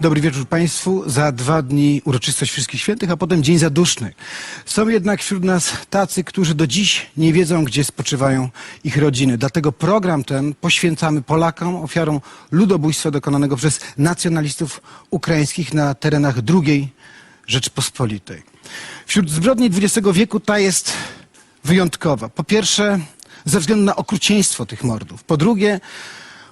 Dobry wieczór Państwu. Za dwa dni uroczystość Wszystkich Świętych, a potem Dzień Zaduszny. Są jednak wśród nas tacy, którzy do dziś nie wiedzą, gdzie spoczywają ich rodziny. Dlatego program ten poświęcamy Polakom, ofiarom ludobójstwa dokonanego przez nacjonalistów ukraińskich na terenach II Rzeczpospolitej. Wśród zbrodni XX wieku ta jest wyjątkowa. Po pierwsze, ze względu na okrucieństwo tych mordów. Po drugie,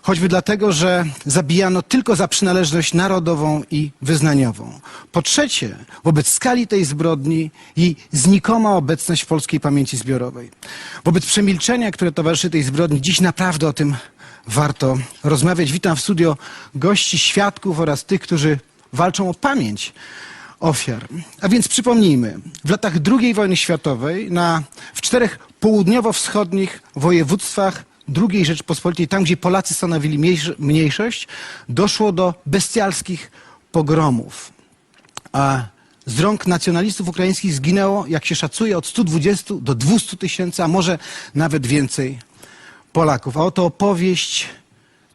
choćby dlatego, że zabijano tylko za przynależność narodową i wyznaniową. Po trzecie, wobec skali tej zbrodni i znikoma obecność w polskiej pamięci zbiorowej. Wobec przemilczenia, które towarzyszy tej zbrodni, dziś naprawdę o tym warto rozmawiać. Witam w studio gości, świadków oraz tych, którzy walczą o pamięć ofiar. A więc przypomnijmy, w latach II wojny światowej na, w czterech południowo-wschodnich województwach II Rzeczpospolitej, tam gdzie Polacy stanowili mniejsz- mniejszość, doszło do bestialskich pogromów. A z rąk nacjonalistów ukraińskich zginęło, jak się szacuje, od 120 do 200 tysięcy, a może nawet więcej Polaków. A oto opowieść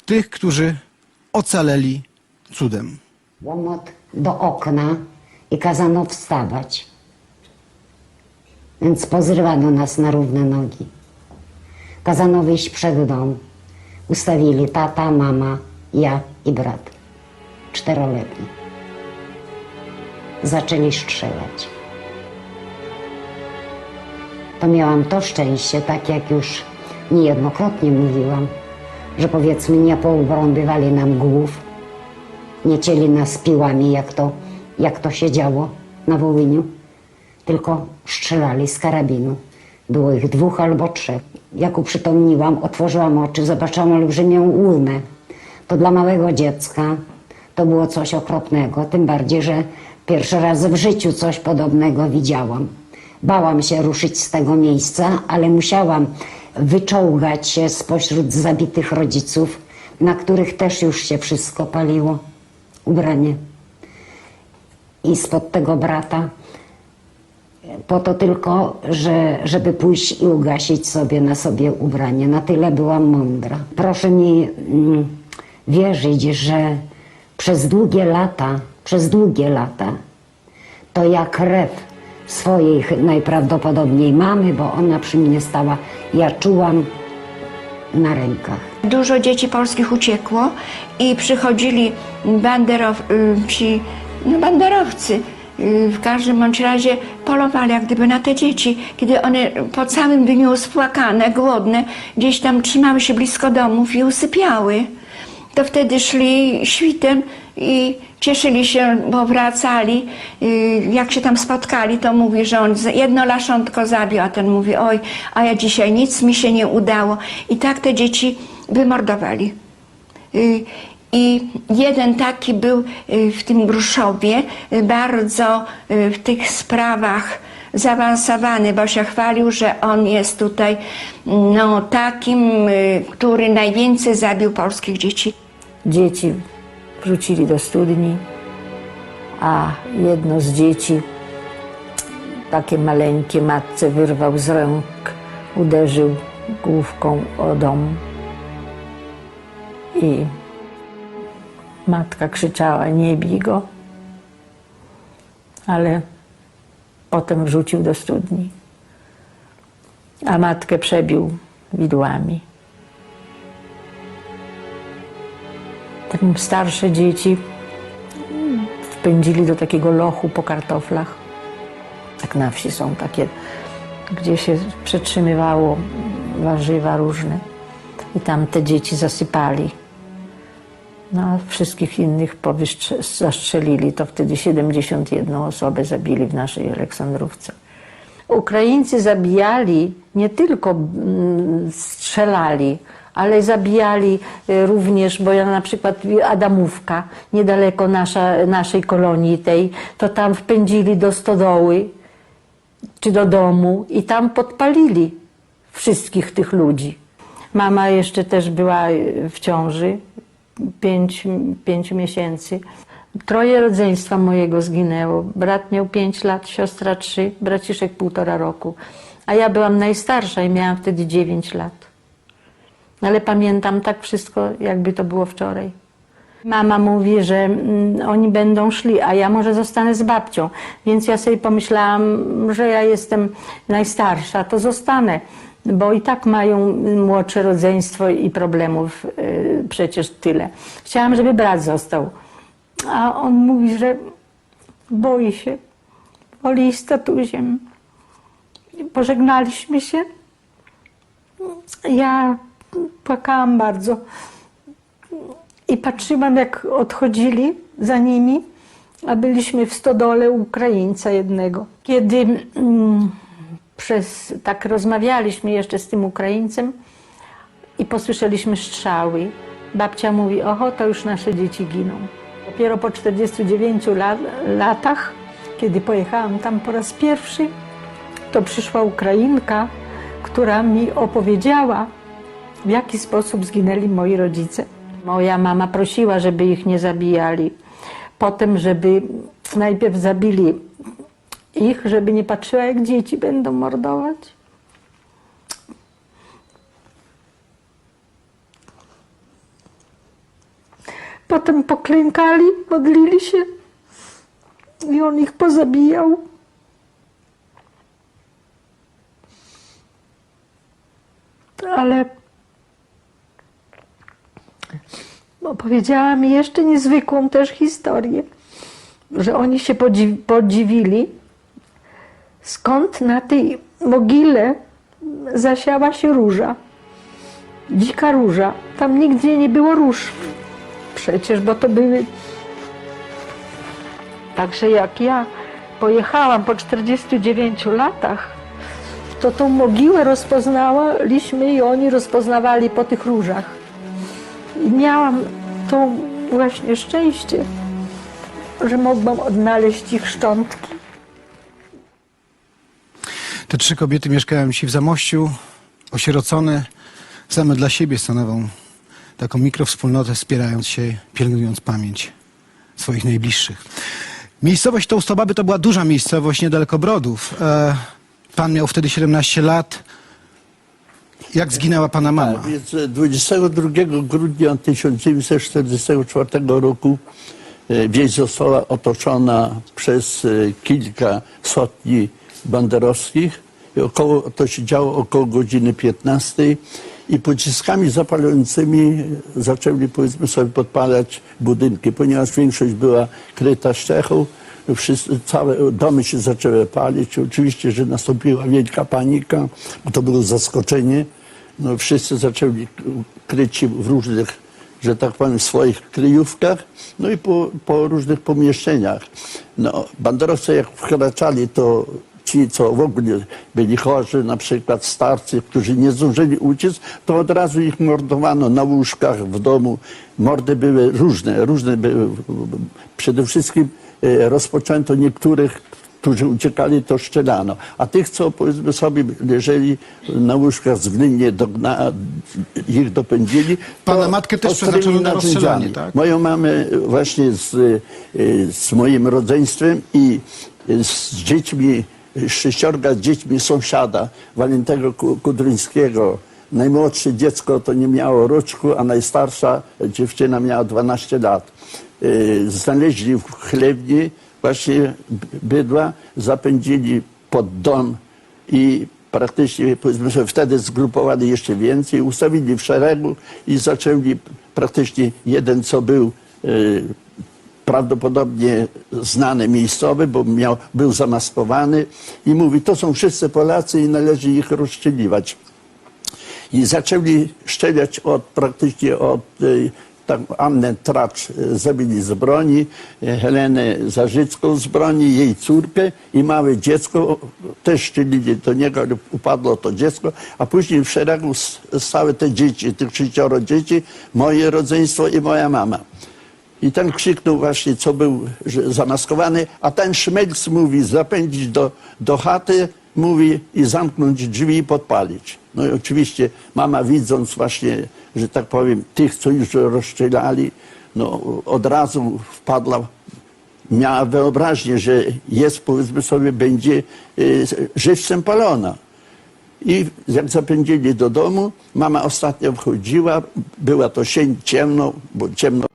tych, którzy ocaleli cudem. łomot do okna i kazano wstawać. Więc pozrywano nas na równe nogi. Kazano wyjść przed dom. Ustawili tata, mama, ja i brat. Czteroletni. Zaczęli strzelać. To miałam to szczęście, tak jak już niejednokrotnie mówiłam, że powiedzmy nie poobrąbywali nam głów, nie cieli nas piłami, jak to, jak to się działo na Wołyniu, tylko strzelali z karabinu. Było ich dwóch albo trzech. Jak uprzytomniłam, otworzyłam oczy, zobaczyłam olbrzymią łunę. To dla małego dziecka to było coś okropnego, tym bardziej, że pierwszy raz w życiu coś podobnego widziałam. Bałam się ruszyć z tego miejsca, ale musiałam wyczołgać się spośród zabitych rodziców, na których też już się wszystko paliło ubranie. I spod tego brata, po to tylko, że, żeby pójść i ugasić sobie na sobie ubranie. Na tyle byłam mądra. Proszę mi mm, wierzyć, że przez długie lata, przez długie lata, to ja krew swojej najprawdopodobniej mamy, bo ona przy mnie stała, ja czułam na rękach. Dużo dzieci polskich uciekło i przychodzili y, no banderowcy. W każdym bądź razie polowali jak gdyby na te dzieci, kiedy one po całym dniu spłakane, głodne, gdzieś tam trzymały się blisko domów i usypiały. To wtedy szli świtem i cieszyli się, bo wracali. Jak się tam spotkali, to mówi, że on jedno laszątko zabił, a ten mówi, oj, a ja dzisiaj nic mi się nie udało. I tak te dzieci wymordowali. I jeden taki był y, w tym Bruszowie, y, bardzo y, w tych sprawach zaawansowany, bo się chwalił, że on jest tutaj no, takim, który najwięcej zabił polskich dzieci. Dzieci wrzucili do studni, a jedno z dzieci, takie maleńkie, matce wyrwał z rąk, uderzył główką o dom. I matka krzyczała: Nie bij go, ale potem wrzucił do studni, a matkę przebił widłami. Tam starsze dzieci wpędzili do takiego lochu po kartoflach. Tak na wsi są takie, gdzie się przetrzymywało warzywa różne. I tam te dzieci zasypali. No a wszystkich innych zastrzelili. To wtedy 71 osobę zabili w naszej Aleksandrówce. Ukraińcy zabijali, nie tylko mm, strzelali, ale zabijali y, również, bo ja na przykład Adamówka, niedaleko nasza, naszej kolonii tej, to tam wpędzili do stodoły czy do domu i tam podpalili wszystkich tych ludzi. Mama jeszcze też była y, w ciąży, pięć, pięć miesięcy. Troje rodzeństwa mojego zginęło. Brat miał pięć lat, siostra trzy, braciszek półtora roku. A ja byłam najstarsza i miałam wtedy dziewięć lat. Ale pamiętam tak wszystko, jakby to było wczoraj. Mama mówi, że mm, oni będą szli, a ja może zostanę z babcią. Więc ja sobie pomyślałam, że ja jestem najstarsza, to zostanę. Bo i tak mają młodsze rodzeństwo i problemów y, przecież tyle. Chciałam, żeby brat został. A on mówi, że boi się. Woli iść z tatusiem. Pożegnaliśmy się. Ja płakałam bardzo. I patrzyłam, jak odchodzili za nimi, a byliśmy w stodole Ukraińca jednego. Kiedy mm, przez, tak rozmawialiśmy jeszcze z tym Ukraińcem i posłyszeliśmy strzały, babcia mówi, oho, to już nasze dzieci giną. Dopiero po 49 lat, latach, kiedy pojechałam tam po raz pierwszy, to przyszła Ukrainka, która mi opowiedziała, w jaki sposób zginęli moi rodzice. Moja mama prosiła, żeby ich nie zabijali. Potem, żeby najpierw zabili ich, żeby nie patrzyła, jak dzieci będą mordować. Potem poklękali, modlili się i on ich pozabijał. Ale opowiedziała mi jeszcze niezwykłą też historię, że oni się podziw- podziwili, skąd na tej mogile zasiała się róża. Dzika róża. Tam nigdzie nie było róż przecież, bo to były... Także jak ja pojechałam po 49 latach, to tą mogiłę rozpoznaliśmy i oni rozpoznawali po tych różach. I miałam to właśnie szczęście, że mogłam odnaleźć ich szczątki. Te trzy kobiety mieszkają w Zamościu, osierocone, same dla siebie stanowią taką mikrowspólnotę, wspierając się, pielęgnując pamięć swoich najbliższych. Miejscowość Tołstobaby to była duża miejscowość niedaleko Brodów. E, pan miał wtedy 17 lat. Jak zginęła pana mama? Tak, więc 22 grudnia 1944 roku e, wieś została otoczona przez e, kilka sotni banderowskich. I około, to się działo około godziny 15 i pociskami zapalającymi zaczęli powiedzmy sobie podpalać budynki, ponieważ większość była kryta ściechą. Wszyscy, całe domy się zaczęły palić. Oczywiście, że nastąpiła wielka panika, bo to było zaskoczenie. No, wszyscy zaczęli kryć w różnych, że tak powiem, swoich kryjówkach, no i po, po różnych pomieszczeniach. No, banderowcy jak wkraczali, to ci, co w ogóle byli chorzy, na przykład starcy, którzy nie zdążyli uciec, to od razu ich mordowano na łóżkach, w domu. Mordy były różne, różne były. Przede wszystkim e, rozpoczęto niektórych którzy uciekali, to szczelano. A tych, co powiedzmy sobie leżeli na łóżkach względnie dogna, ich dopędzili. Pana matkę też przeznaczono na rozstrzelanie, tak? Moją mamę właśnie z, y, z moim rodzeństwem i z dziećmi, sześciorga z dziećmi sąsiada, Walentego Ku- Kudryńskiego. Najmłodsze dziecko to nie miało roczku, a najstarsza dziewczyna miała 12 lat. Y, Znaleźli w chlewni właśnie bydła, zapędzili pod dom i praktycznie powiedzmy wtedy zgrupowali jeszcze więcej, ustawili w szeregu i zaczęli praktycznie jeden, co był y, prawdopodobnie znany miejscowy, bo miał, był zamaskowany i mówi, to są wszyscy Polacy i należy ich rozstrzeliwać. I zaczęli szczeliać od, praktycznie od y, tak, Annę Tracz y, zabili z broni, y, Helenę Zarzycką z broni, jej córkę i małe dziecko też szczelili do niego, upadło to dziecko, a później w szeregu stały te dzieci, tych sześcioro dzieci, moje rodzeństwo i moja mama. I ten krzyknął właśnie, co był zamaskowany, a ten szmelc mówi zapędzić do, do chaty, mówi i zamknąć drzwi i podpalić. No i oczywiście mama widząc właśnie, że tak powiem, tych, co już rozstrzelali, no od razu wpadła, miała wyobraźnię, że jest, powiedzmy sobie, będzie y, żywcem palona. I jak zapędzili do domu, mama ostatnio wchodziła, była to sień ciemno, bo ciemno